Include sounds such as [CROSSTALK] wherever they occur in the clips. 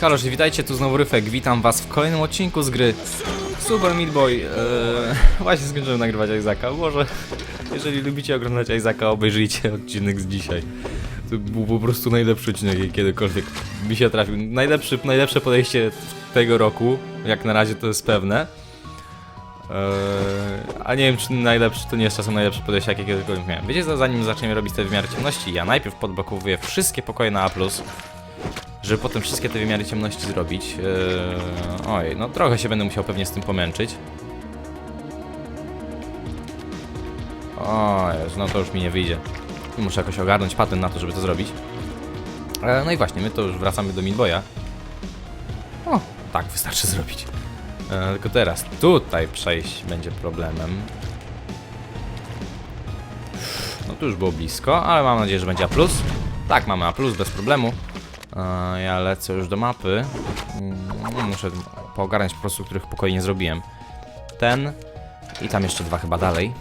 Halo, witajcie, tu znowu Ryfek, witam was w kolejnym odcinku z gry Super Meat Boy. Eee, [LAUGHS] właśnie skończyłem nagrywać Isaaca, może jeżeli lubicie oglądać Isaaca, obejrzyjcie odcinek z dzisiaj. To był po prostu najlepszy odcinek, jaki kiedykolwiek mi się trafił. Najlepszy, najlepsze podejście tego roku, jak na razie to jest pewne. Eee, a nie wiem, czy najlepszy, to nie jest czasem najlepsze podejście, jakie kiedykolwiek miałem. Wiecie zanim zaczniemy robić te wymiary ciemności, ja najpierw podblokowuję wszystkie pokoje na A+, żeby potem wszystkie te wymiary ciemności zrobić. Eee, oj, no trochę się będę musiał pewnie z tym pomęczyć. O Jezu, no to już mi nie wyjdzie. Muszę jakoś ogarnąć patent na to, żeby to zrobić. E, no i właśnie, my to już wracamy do Midboya. O, tak wystarczy zrobić. E, tylko teraz tutaj przejść będzie problemem. No tu już było blisko, ale mam nadzieję, że będzie A+. Tak, mamy A+, bez problemu. Ja lecę już do mapy. Mm, Muszę poogarniać po prostu, których pokoi nie zrobiłem. Ten i tam jeszcze dwa chyba dalej.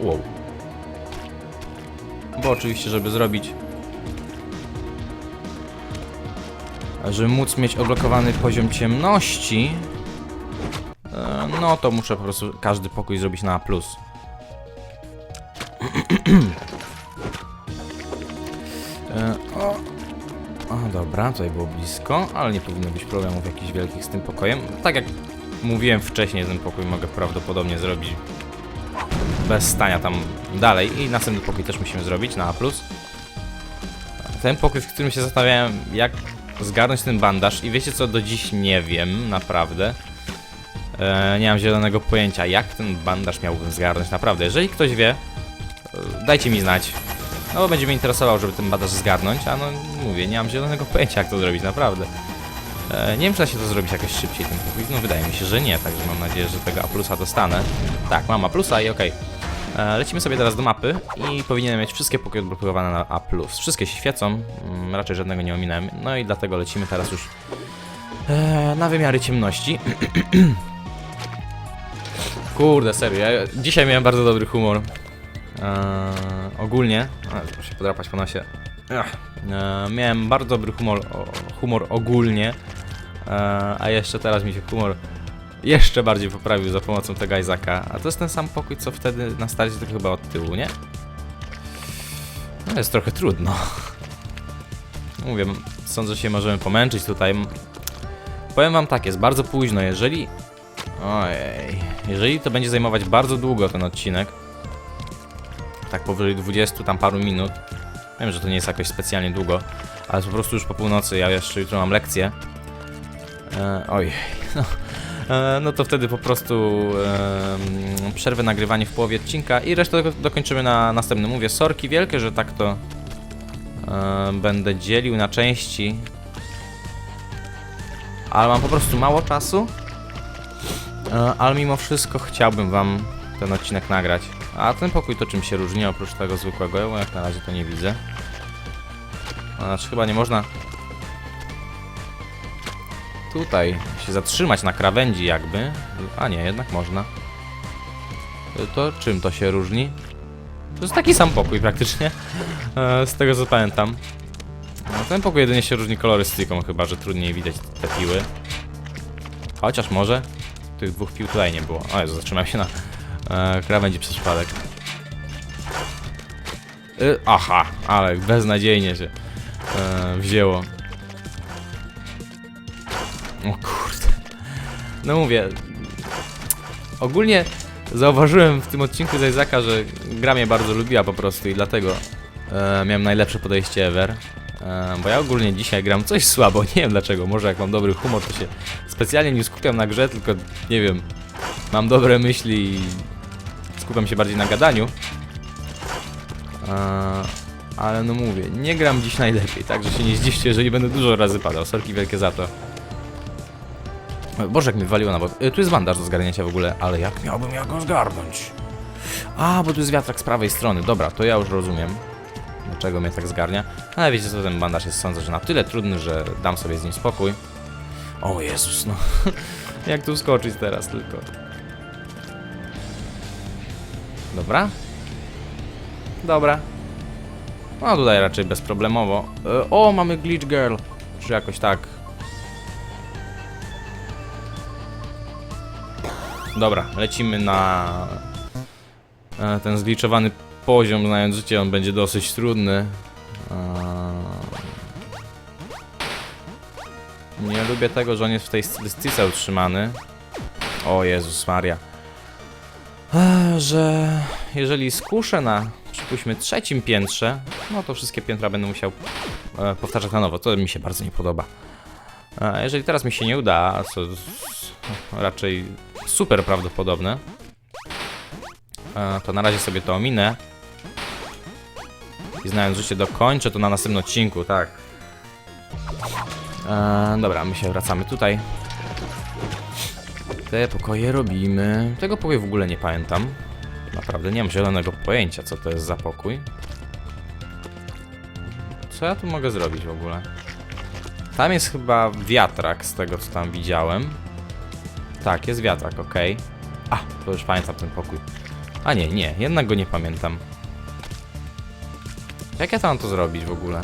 Wow. Bo oczywiście, żeby zrobić... Żeby móc mieć odblokowany poziom ciemności, e, no to muszę po prostu każdy pokój zrobić na A+. [CLEARS THROAT] dobra, tutaj było blisko, ale nie powinno być problemów jakichś wielkich z tym pokojem. Tak jak mówiłem wcześniej, ten pokój mogę prawdopodobnie zrobić bez stania tam dalej i następny pokój też musimy zrobić na A+. Ten pokój, w którym się zastanawiałem, jak zgarnąć ten bandaż i wiecie co, do dziś nie wiem, naprawdę. E, nie mam zielonego pojęcia, jak ten bandaż miałbym zgarnąć, naprawdę. Jeżeli ktoś wie, e, dajcie mi znać. No bo będzie mnie interesował, żeby ten bandaż zgarnąć, a no mówię, nie mam zielonego [LAUGHS] pojęcia, jak to zrobić, naprawdę. E, nie wiem, czy da się to zrobić jakoś szybciej ten pokój. No wydaje mi się, że nie, także mam nadzieję, że tego A plusa dostanę. Tak, mam A plusa i okej. E, Lecimy sobie teraz do mapy i powinienem mieć wszystkie pokoje odblokowane na A+. Wszystkie się świecą, mm, raczej żadnego nie ominąłem, no i dlatego lecimy teraz już e, na wymiary ciemności. [CLEARS THROAT] Kurde, serio, ja dzisiaj miałem bardzo dobry humor. E, ogólnie, a, się podrapać po nosie. Ach, e, miałem bardzo dobry humor, o, humor ogólnie, e, a jeszcze teraz mi się humor jeszcze bardziej poprawił za pomocą tego Izaka. A to jest ten sam pokój, co wtedy na starcie, tylko chyba od tyłu, nie? No jest trochę trudno. Mówię, sądzę, że się możemy pomęczyć tutaj. Powiem wam tak, jest bardzo późno, jeżeli... Ojej... Jeżeli to będzie zajmować bardzo długo ten odcinek, tak powyżej 20 tam paru minut, wiem, że to nie jest jakoś specjalnie długo, ale po prostu już po północy, ja jeszcze jutro mam lekcję. E, ojej, [LAUGHS] no, e, no to wtedy po prostu e, przerwę nagrywanie w połowie odcinka i resztę do, dokończymy na następnym. Mówię, sorki wielkie, że tak to e, będę dzielił na części, ale mam po prostu mało czasu, e, ale mimo wszystko chciałbym wam ten odcinek nagrać. A ten pokój to czym się różni oprócz tego zwykłego, bo jak na razie to nie widzę. Znaczy chyba nie można tutaj się zatrzymać na krawędzi jakby. A nie, jednak można. To czym to się różni? To jest taki sam pokój praktycznie, [LAUGHS] e, z tego co pamiętam. No, ten pokój jedynie się różni kolorystyką, chyba że trudniej widać te piły. Chociaż może tych dwóch pił tutaj nie było. O Jezu, zatrzymałem się na e, krawędzi przez przypadek. Y, aha, ale beznadziejnie się e, wzięło. O kurde. No mówię. Ogólnie zauważyłem w tym odcinku z że gra mnie bardzo lubiła po prostu i dlatego e, miałem najlepsze podejście ever. E, bo ja ogólnie dzisiaj gram coś słabo, [LAUGHS] nie wiem dlaczego. Może jak mam dobry humor, to się specjalnie nie skupiam na grze, tylko nie wiem. Mam dobre myśli i skupiam się bardziej na gadaniu. E, ale no mówię, nie gram dziś najlepiej, także się nie zdziwcie, jeżeli będę dużo razy padał. Sorki wielkie za to. Boże, jak mi waliło na bok. Y, Tu jest bandaż do zgarnięcia w ogóle, ale jak miałbym ja go zgarnąć? A, bo tu jest wiatrak z prawej strony. Dobra, to ja już rozumiem. Dlaczego mnie tak zgarnia. Ale wiecie co, ten bandaż jest sądzę, że na tyle trudny, że dam sobie z nim spokój. O Jezus, no. [LAUGHS] jak tu skoczyć teraz tylko? Dobra. Dobra. No tutaj raczej bezproblemowo. E, O, mamy Glitch Girl. Czy jakoś tak. Dobra, lecimy na e, ten zgliczowany poziom. Znając życie, on będzie dosyć trudny. Eee, Nie lubię tego, że on jest w tej stylistyce utrzymany. O Jezus Maria. Że jeżeli skuszę na, przypuśćmy, trzecim piętrze, no to wszystkie piętra będę musiał e, powtarzać na nowo. To mi się bardzo nie podoba. Jeżeli teraz mi się nie uda, co raczej super prawdopodobne, to na razie sobie to ominę. I znając życie dokończę to na następnym odcinku, tak. E, dobra, my się wracamy tutaj. Te pokoje robimy. Tego pokoju w ogóle nie pamiętam. Naprawdę nie mam zielonego pojęcia, co to jest za pokój. Co ja tu mogę zrobić w ogóle? Tam jest chyba wiatrak z tego, co tam widziałem. Tak, jest wiatrak, ok. A, to już pamiętam ten pokój. A nie, nie, jednak go nie pamiętam. Jak ja tam to zrobić w ogóle?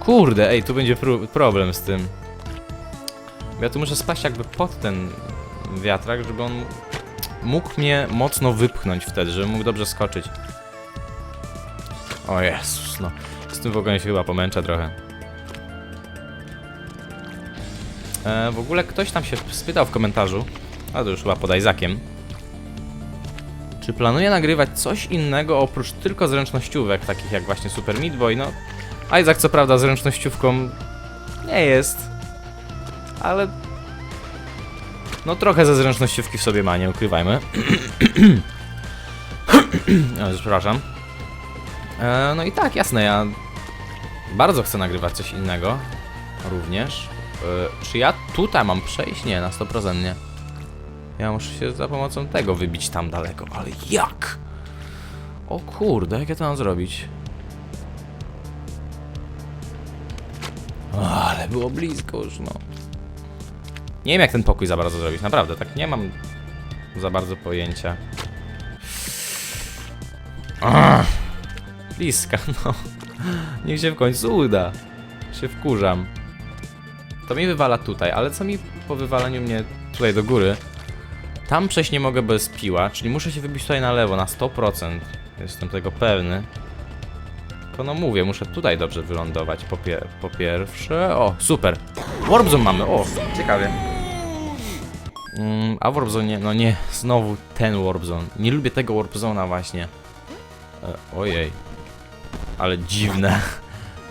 Kurde, ej, tu będzie problem z tym. Ja tu muszę spaść jakby pod ten wiatrak, żeby on mógł mnie mocno wypchnąć wtedy, żeby mógł dobrze skoczyć. O Jezus, no. Z tym w ogóle się chyba pomęczę trochę. E, w ogóle ktoś tam się spytał w komentarzu, a to już chyba pod Isaaciem, czy planuje nagrywać coś innego oprócz tylko zręcznościówek, takich jak właśnie Super Meat Boy, no Isaac co prawda zręcznościówką nie jest, ale no trochę ze zręcznościówki w sobie ma, nie ukrywajmy. [CLEARS THROAT] przepraszam. E, no i tak, jasne, ja bardzo chcę nagrywać coś innego również. E, czy ja tutaj mam przejść? Nie, na 100% nie. Ja muszę się za pomocą tego wybić tam daleko, ale jak? O kurde, jak ja to mam zrobić? O, ale było blisko już, no. Nie wiem jak ten pokój za bardzo zrobić, naprawdę, tak nie mam za bardzo pojęcia. Bliska, [LAUGHS] no. Niech się w końcu uda. Się wkurzam. To mi wywala tutaj, ale co mi po wywaleniu mnie tutaj do góry? Tam przejść nie mogę bez piła, czyli muszę się wybić tutaj na lewo, na 100%. Jestem tego pewny. Tylko no mówię, muszę tutaj dobrze wylądować po, pie po pierwsze. O, super. Warp mamy, o, ciekawie. Mm, a w Warp Zone, no nie, znowu ten Warp Zone. Nie lubię tego Warp Zone'a właśnie. E, ojej. Ale dziwne.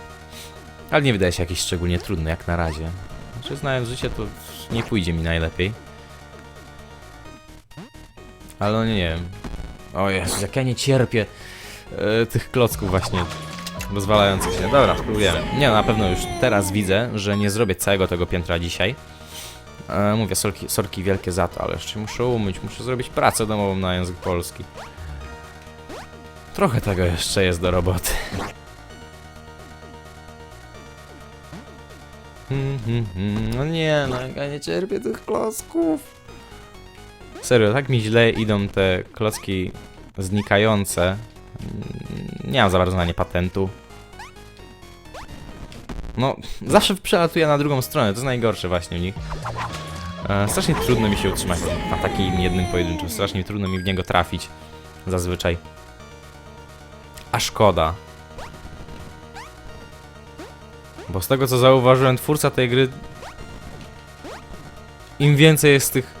[LAUGHS] Ale nie wydaje się jakiś szczególnie trudny jak na razie. Znaczy znając życie to nie pójdzie mi najlepiej. Ale no nie, nie wiem. O Jezus, jak ja nie cierpię e, tych klocków właśnie rozwalających się. Dobra, spróbujemy. Nie, no, na pewno już teraz widzę, że nie zrobię całego tego piętra dzisiaj. E, mówię, sorki, sorki wielkie za to, ale jeszcze muszę umyć, muszę zrobić pracę domową na język polski. Trochę tego jeszcze jest do roboty. Hmm, hmm, hmm. No nie, no ja nie cierpię tych klocków. Serio, tak mi źle idą te klocki znikające. Nie mam za bardzo na nie patentu. No, zawsze przelatuję na drugą stronę, to jest najgorsze właśnie w nich. E, strasznie trudno mi się utrzymać na takim jednym pojedynczym, strasznie trudno mi w niego trafić. Zazwyczaj. A szkoda. Bo z tego co zauważyłem, twórca tej gry. Im więcej jest tych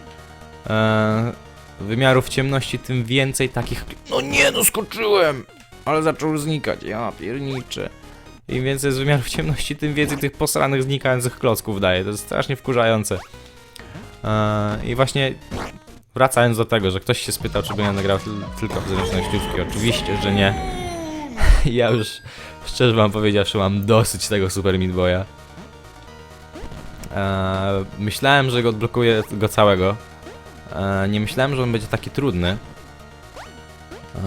e, wymiarów ciemności, tym więcej takich. No nie, no skoczyłem! Ale zaczął znikać. Ja pierniczę. Im więcej jest wymiarów ciemności, tym więcej tych posranych, znikających klocków daje. To jest strasznie wkurzające. E, I właśnie wracając do tego, że ktoś się spytał, czy będę nagrał tyl- tylko w zręcznościówki. Oczywiście, że nie. [LAUGHS] ja już szczerze wam powiedziawszy mam dosyć tego Super Meat Boya. Eee, myślałem, że go odblokuję go całego. Eee, nie myślałem, że on będzie taki trudny. Eee,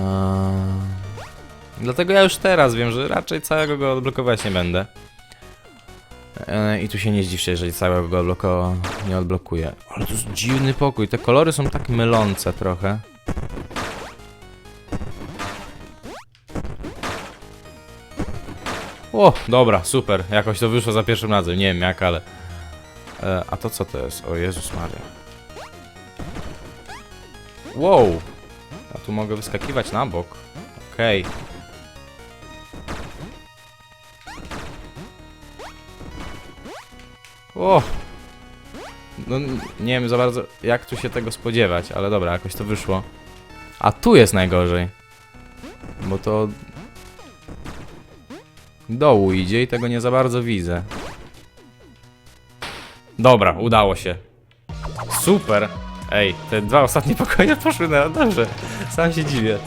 dlatego ja już teraz wiem, że raczej całego go odblokować nie będę. Eee, I tu się nie zdziwcie, jeżeli całego go odbloko nie odblokuję. Ale to jest dziwny pokój. Te kolory są tak mylące trochę. O, dobra, super. Jakoś to wyszło za pierwszym razem. Nie wiem jak, ale... E, a to co to jest? O Jezus Maria. Wow. A tu mogę wyskakiwać na bok. Okej. O! No nie wiem za bardzo jak tu się tego spodziewać, ale dobra, jakoś to wyszło. A tu jest najgorzej. Bo to dołu idzie i tego nie za bardzo widzę. Dobra, udało się. Super! Ej, te dwa ostatnie [LAUGHS] pokoje poszły na dobrze. Sam się dziwię.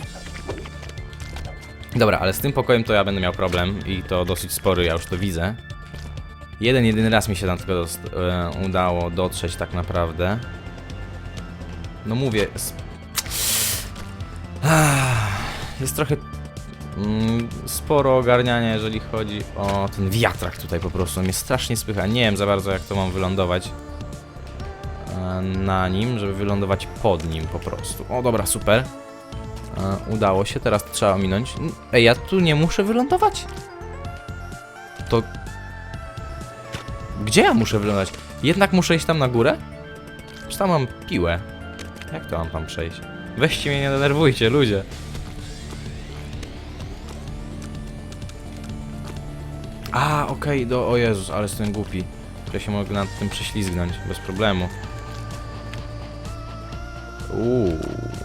Dobra, ale z tym pokojem to ja będę miał problem i to dosyć spory, ja już to widzę. Jeden, jedyny raz mi się tam tylko e, udało dotrzeć tak naprawdę. No mówię... Jest trochę mm, sporo ogarniania, jeżeli chodzi o ten wiatrak tutaj po prostu. Mnie strasznie spycha. Nie wiem za bardzo jak to mam wylądować e, na nim, żeby wylądować pod nim po prostu. O dobra, super. E, Udało się, teraz trzeba ominąć. Ej, ja tu nie muszę wylądować? To... Gdzie ja muszę wylądować? Jednak muszę iść tam na górę? Czy tam mam piłę? Jak to mam tam przejść? Weźcie mnie, nie denerwujcie, ludzie. A, okej, do... O Jezus, ale jestem głupi. Ja się mogę nad tym prześlizgnąć, bez problemu. Uuu,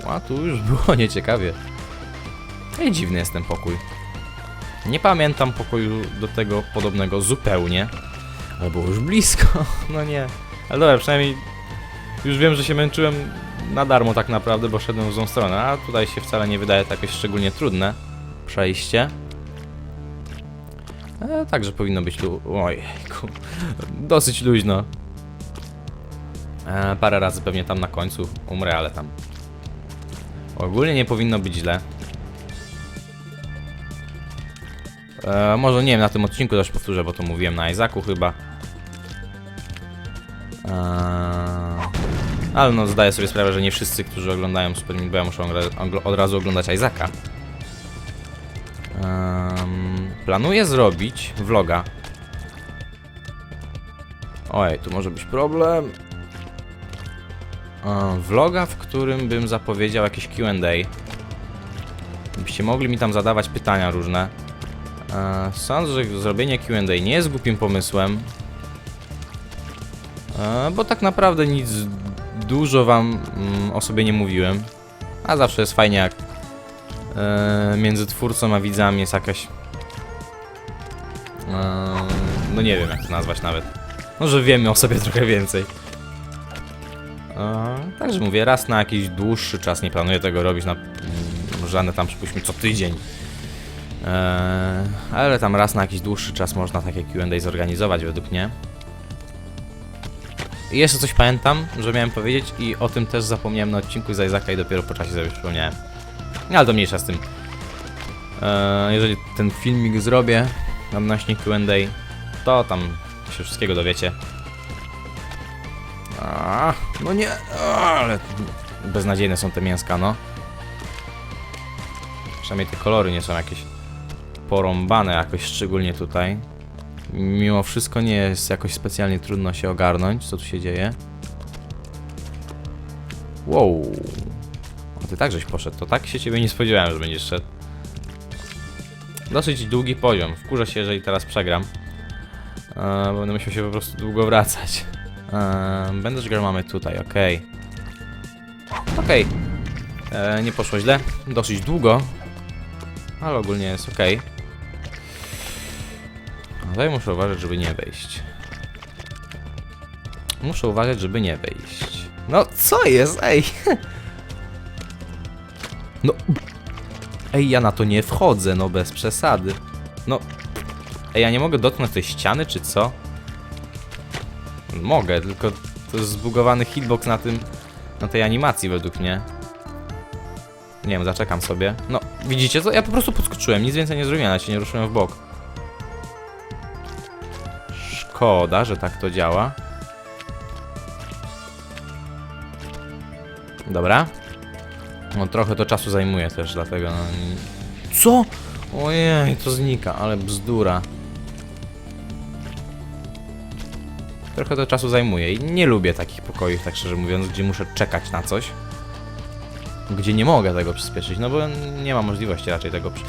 a tu już [LAUGHS] było nieciekawie. Ej, dziwny jest ten pokój. Nie pamiętam pokoju do tego podobnego zupełnie. Ale było już blisko, [LAUGHS] no nie. Ale dobra, przynajmniej już wiem, że się męczyłem na darmo tak naprawdę, bo szedłem w złą stronę, a tutaj się wcale nie wydaje to jakieś szczególnie trudne przejście. E, także powinno być lu... Ojejku, dosyć luźno. E, parę razy pewnie tam na końcu umrę, ale tam ogólnie nie powinno być źle. E, może nie wiem, na tym odcinku też powtórzę, bo to mówiłem na Isaacu chyba. Ale no zdaję sobie sprawę, że nie wszyscy, którzy oglądają Super Meat muszą od razu oglądać Isaaca. Em, planuję zrobić vloga. Oj, tu może być problem. E, vloga, w którym bym zapowiedział jakieś Q&A. Byście mogli mi tam zadawać pytania różne. E, Sądzę, że zrobienie Q&A nie jest głupim pomysłem. Bo tak naprawdę nic dużo wam mm, o sobie nie mówiłem. A zawsze jest fajnie jak e, między twórcą a widzami jest jakaś... e, No nie wiem jak to nazwać nawet. Może wiemy o sobie trochę więcej. E, Także mówię, raz na jakiś dłuższy czas nie planuję tego robić na mm, żadne tam przypuśćmy co tydzień. Ale tam raz na jakiś dłuższy czas można takie Q&A zorganizować według mnie. I jeszcze coś pamiętam, że miałem powiedzieć i o tym też zapomniałem na odcinku z Isaaca i dopiero po czasie sobie przypomniałem. Ale to mniejsza z tym. Eee, jeżeli ten filmik zrobię odnośnie Q&A, to tam się wszystkiego dowiecie. A, no nie, ale beznadziejne są te mięska, no. Przynajmniej te kolory nie są jakieś porąbane jakoś szczególnie tutaj. Mimo wszystko nie jest jakoś specjalnie trudno się ogarnąć, co tu się dzieje. Wow. O, ty tak żeś poszedł, to tak się ciebie nie spodziewałem, że będziesz szedł. Dosyć długi poziom. Wkurzę się, jeżeli teraz przegram. Eee, będę musiał się po prostu długo wracać. Eee, Bandage Girl mamy tutaj, okej. Okej. Eee, nie poszło źle. Dosyć długo. Ale ogólnie jest ok. Tutaj muszę uważać, żeby nie wejść. Muszę uważać, żeby nie wejść. No, co jest? Ej! [LAUGHS] No. Ej, ja na to nie wchodzę, no bez przesady. No. Ej, ja nie mogę dotknąć tej ściany, czy co? Mogę, tylko to jest zbugowany hitbox na tym. na tej animacji według mnie. Nie wiem, zaczekam sobie. No, widzicie co? Ja po prostu podskoczyłem, nic więcej nie zrobiłem, ja się nie ruszyłem w bok. Koda, że tak to działa. Dobra. No trochę to czasu zajmuje też, dlatego no... Co? Ojej, to znika, ale bzdura. Trochę to czasu zajmuje i nie lubię takich pokojów, tak szczerze mówiąc, gdzie muszę czekać na coś. Gdzie nie mogę tego przyspieszyć, no bo nie ma możliwości raczej tego przy...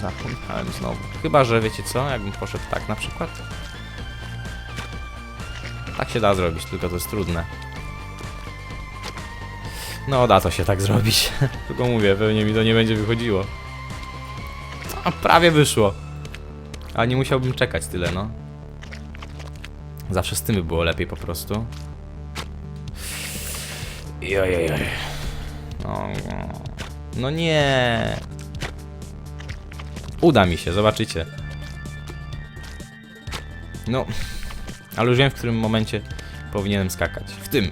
Zapomniałem znowu. Chyba, że wiecie co, jakbym poszedł tak na przykład. Tak się da zrobić, tylko to jest trudne. No, da to się tak zrobić. [LAUGHS] tylko mówię, pewnie mi to nie będzie wychodziło. A prawie wyszło. A nie musiałbym czekać tyle, no. Zawsze z tym by było lepiej po prostu. Jojojoj. No, no nie. Uda mi się, zobaczycie. No, ale już wiem w którym momencie powinienem skakać. W tym.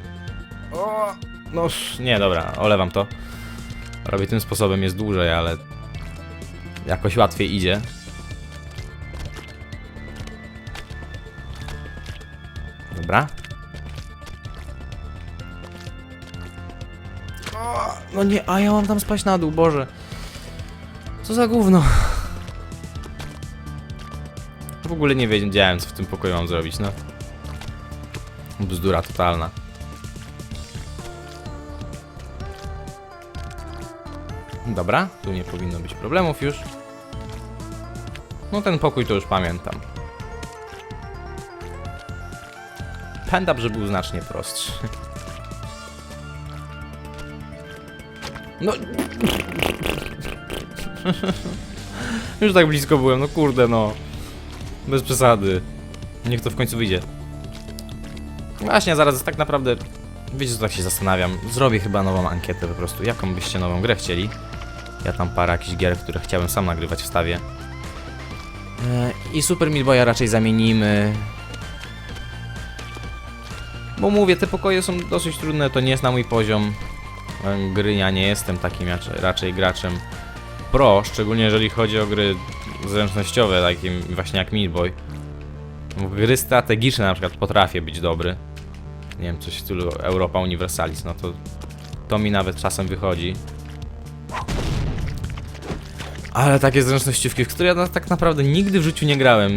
O, no nie, dobra, olewam to. Robię tym sposobem, jest dłużej, ale jakoś łatwiej idzie. Dobra. O, no nie, a ja mam tam spaść na dół, Boże. Co za gówno. W ogóle nie wiedziałem, co w tym pokoju mam zrobić, no. Bzdura totalna. Dobra, tu nie powinno być problemów już. No ten pokój to już pamiętam. Pamiętam, że był znacznie prostszy. No. [LAUGHS] Już tak blisko byłem, no kurde no. Bez przesady. Niech to w końcu wyjdzie. Właśnie, zaraz tak naprawdę. Wiecie, co tak się zastanawiam. Zrobię chyba nową ankietę po prostu. Jaką byście nową grę chcieli? Ja tam parę jakichś gier, które chciałem sam nagrywać wstawię. E, I Super Meat Boya raczej zamienimy. Bo mówię, te pokoje są dosyć trudne, to nie jest na mój poziom e, gry. Ja nie jestem takim raczej, graczem pro, szczególnie jeżeli chodzi o gry zręcznościowe, takim właśnie jak Meat Boy. Gry strategiczne na przykład potrafię być dobry. Nie wiem, coś w stylu Europa Universalis, no to to mi nawet czasem wychodzi. Ale takie zręcznościówki, w które ja tak naprawdę nigdy w życiu nie grałem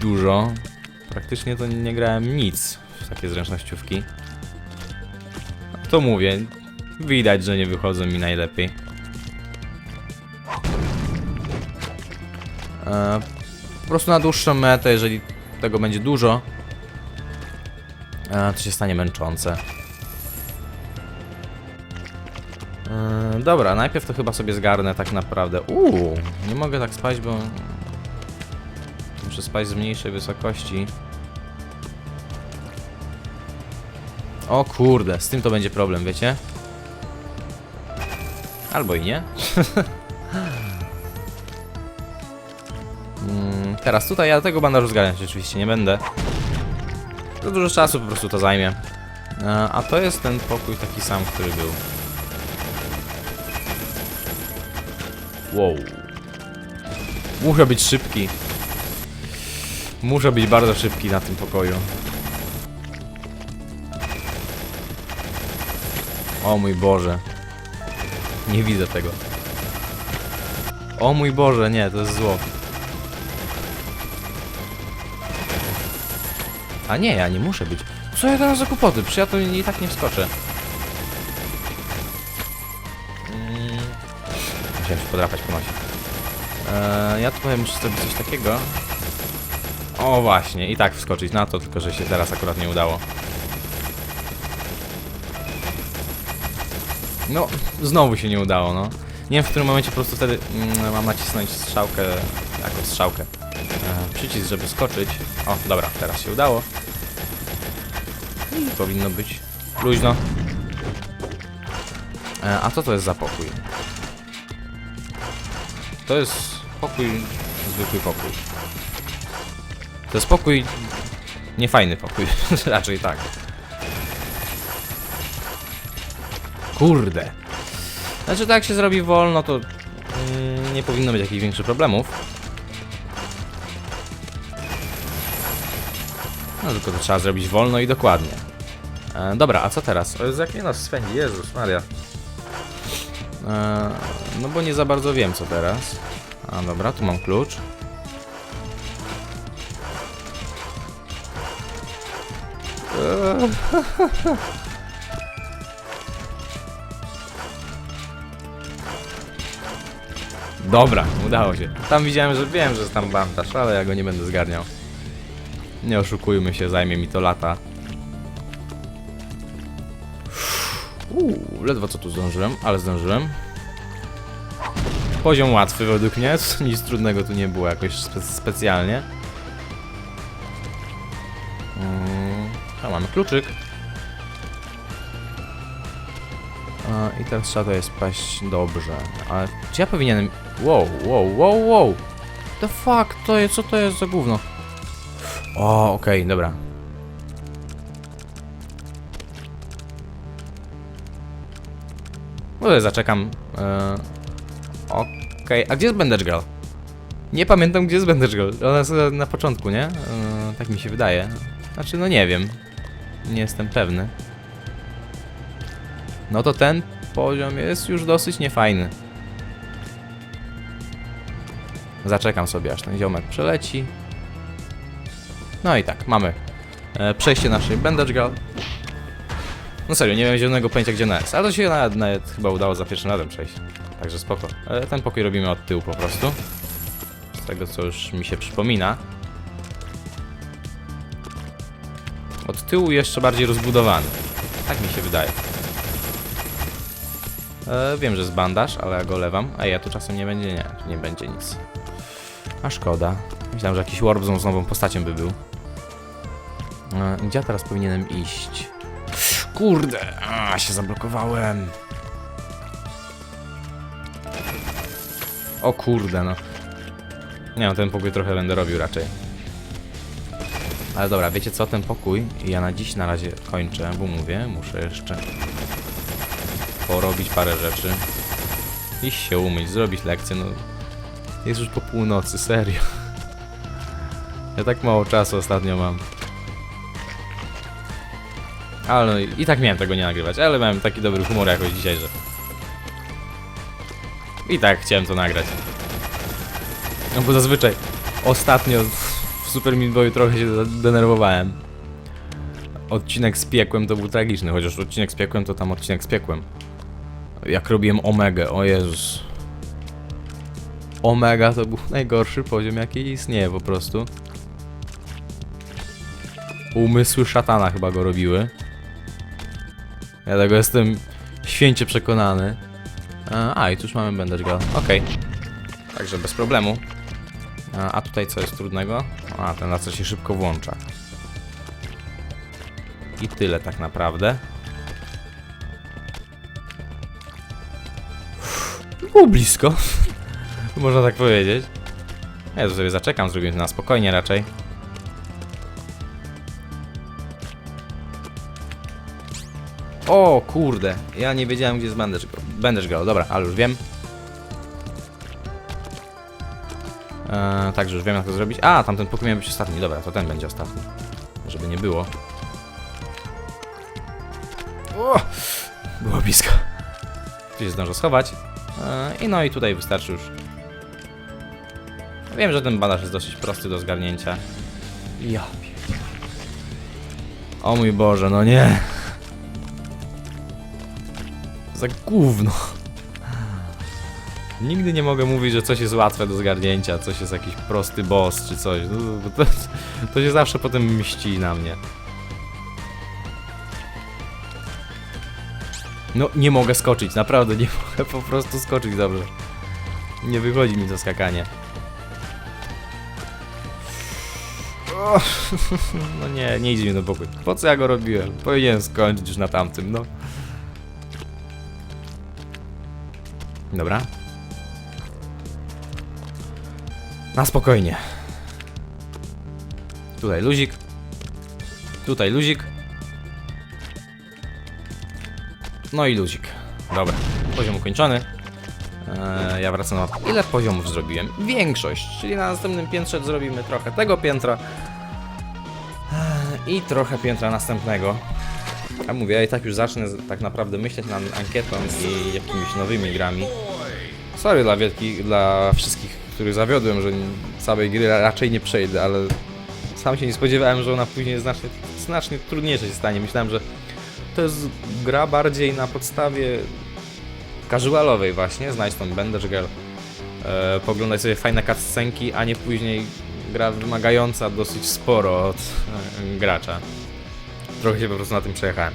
dużo. Praktycznie to nie grałem nic w takie zręcznościówki. To mówię, widać, że nie wychodzą mi najlepiej. E, po prostu na dłuższą metę, jeżeli tego będzie dużo, e, to się stanie męczące. E, dobra, najpierw to chyba sobie zgarnę tak naprawdę. Uuu, nie mogę tak spać, bo muszę spać z mniejszej wysokości. O kurde, z tym to będzie problem, wiecie? Albo i nie. [LAUGHS] Mm, Teraz tutaj ja tego bandażu zgarniać oczywiście nie będę. Za dużo czasu po prostu to zajmie. E, A to jest ten pokój taki sam, który był. Wow. Muszę być szybki. Muszę być bardzo szybki na tym pokoju. O mój Boże. Nie widzę tego. O mój Boże, nie, to jest zło. A nie, ja nie muszę być. Co ja teraz za kłopoty? Przecież ja to i tak nie wskoczę. Mm. Musiałem się podrapać po nosie. Eee, ja tutaj muszę zrobić coś takiego. O właśnie, i tak wskoczyć na to, tylko że się teraz akurat nie udało. No, znowu się nie udało, no. Nie wiem w którym momencie po prostu wtedy mm, mam nacisnąć strzałkę, jakąś strzałkę. E, przycisk, żeby skoczyć. O, dobra, teraz się udało. I powinno być luźno. E, a co to jest za pokój? To jest pokój, zwykły pokój. To jest pokój, niefajny pokój, [LAUGHS] raczej tak. Kurde. Znaczy tak jak się zrobi wolno, to mm, nie powinno być jakichś większych problemów. No tylko to trzeba zrobić wolno i dokładnie. E, dobra, a co teraz? O, jak mnie nas swędzi, Jezus Maria. E, no bo nie za bardzo wiem co teraz. A dobra, tu mam klucz. [LAUGHS] Dobra, udało się. Tam widziałem, że wiem, że jest tam bandaż, ale ja go nie będę zgarniał. Nie oszukujmy się, zajmie mi to lata. Uuu, ledwo co tu zdążyłem, ale zdążyłem. Poziom łatwy według mnie, [LAUGHS] nic trudnego tu nie było jakoś spe specjalnie. Mm, a mamy kluczyk. A, I teraz trzeba to jest paść dobrze. Ale czy ja powinienem... Wow, wow, wow, wow! The fuck, to jest, co to jest za gówno? O, okej, dobra. No zaczekam. E, Okej, a gdzie jest Bandage Girl? Nie pamiętam, gdzie jest Bandage Girl. Ona jest na początku, nie? E, tak mi się wydaje. Znaczy, no nie wiem. Nie jestem pewny. No to ten poziom jest już dosyć niefajny. Zaczekam sobie, aż ten ziomek przeleci. No i tak, mamy e, przejście naszej Bandage Girl. No serio, nie miałem zielonego pojęcia gdzie ona jest, ale to się nawet, nawet chyba udało za pierwszym razem przejść. Także spoko. E, ten pokój robimy od tyłu po prostu. Z tego co już mi się przypomina. Od tyłu jeszcze bardziej rozbudowany. Tak mi się wydaje. E, wiem, że jest bandaż, ale ja go lewam. A ja tu czasem nie będzie, nie, nie będzie nic. A szkoda. Myślałem, że jakiś Warp z nową postacią by był. Gdzie ja teraz powinienem iść? Kurde, a się zablokowałem. O kurde, no. Nie no, ten pokój trochę będę robił raczej. Ale dobra, wiecie co, ten pokój ja na dziś na razie kończę, bo mówię, muszę jeszcze porobić parę rzeczy. Iść się umyć, zrobić lekcję, no. Jest już po północy, serio. Ja tak mało czasu ostatnio mam. Ale no, i tak miałem tego nie nagrywać, ale miałem taki dobry humor jakoś dzisiaj, że... I tak chciałem to nagrać. No bo zazwyczaj ostatnio w Super Meat Boyu trochę się denerwowałem. Odcinek z piekłem to był tragiczny, chociaż odcinek z piekłem to tam odcinek z piekłem. Jak robiłem Omegę, o Jezus. Omega to był najgorszy poziom jaki istnieje po prostu. Umysły szatana chyba go robiły. Ja tego jestem święcie przekonany. A, i tu już mamy Girl. Okej. Także bez problemu. A, tutaj co jest trudnego? A, ten laser się szybko włącza. I tyle tak naprawdę. Było blisko. [LAUGHS] Można tak powiedzieć. Ja tu sobie zaczekam, zrobię to na spokojnie raczej. O kurde, ja nie wiedziałem gdzie jest Girl. Bandage Girl, dobra, ale już wiem. Eee, także już wiem jak to zrobić. A, tamten pokój miał być ostatni, dobra, to ten będzie ostatni. Żeby nie było. O, było blisko. Tu się zdążę schować. Eee, I no i tutaj wystarczy już. Wiem, że ten bandaż jest dosyć prosty do zgarnięcia. Ja O mój Boże, no nie. Za gówno. Nigdy nie mogę mówić, że coś jest łatwe do zgarnięcia, coś jest jakiś prosty boss czy coś. No, to, to się zawsze potem mści na mnie. No, nie mogę skoczyć, naprawdę nie [LAUGHS] mogę po prostu skoczyć dobrze. Nie wychodzi mi to skakanie. [LAUGHS] No nie, nie idzie mi do pokój. Po co ja go robiłem? Powinienem skończyć już na tamtym, no. Dobra. Na spokojnie. Tutaj luzik. Tutaj luzik. No i luzik. Dobra. Poziom ukończony. Eee, ja wracam na... Ile poziomów zrobiłem? Większość, czyli na następnym piętrze zrobimy trochę tego piętra. Eee, I trochę piętra następnego. A mówię, ja i tak już zacznę tak naprawdę myśleć nad ankietą i jakimiś nowymi grami. Sorry dla wielkich, dla wszystkich, których zawiodłem, że całej gry ra- raczej nie przejdę, ale sam się nie spodziewałem, że ona później znacznie, znacznie trudniejsza się stanie. Myślałem, że to jest gra bardziej na podstawie casualowej właśnie, znajdź tą Bender Girl, e, poglądać sobie fajne cutscenki, a nie później gra wymagająca dosyć sporo od e, gracza. Trochę się po prostu na tym przejechałem.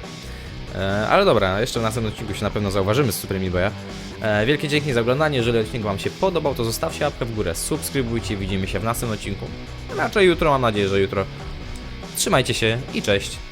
E, ale dobra, jeszcze w następnym odcinku się na pewno zauważymy z Super Meat. E, wielkie dzięki za oglądanie, jeżeli odcinek Wam się podobał, to zostawcie łapkę w górę, subskrybujcie, widzimy się w następnym odcinku. Raczej jutro, mam nadzieję, że jutro. Trzymajcie się i cześć!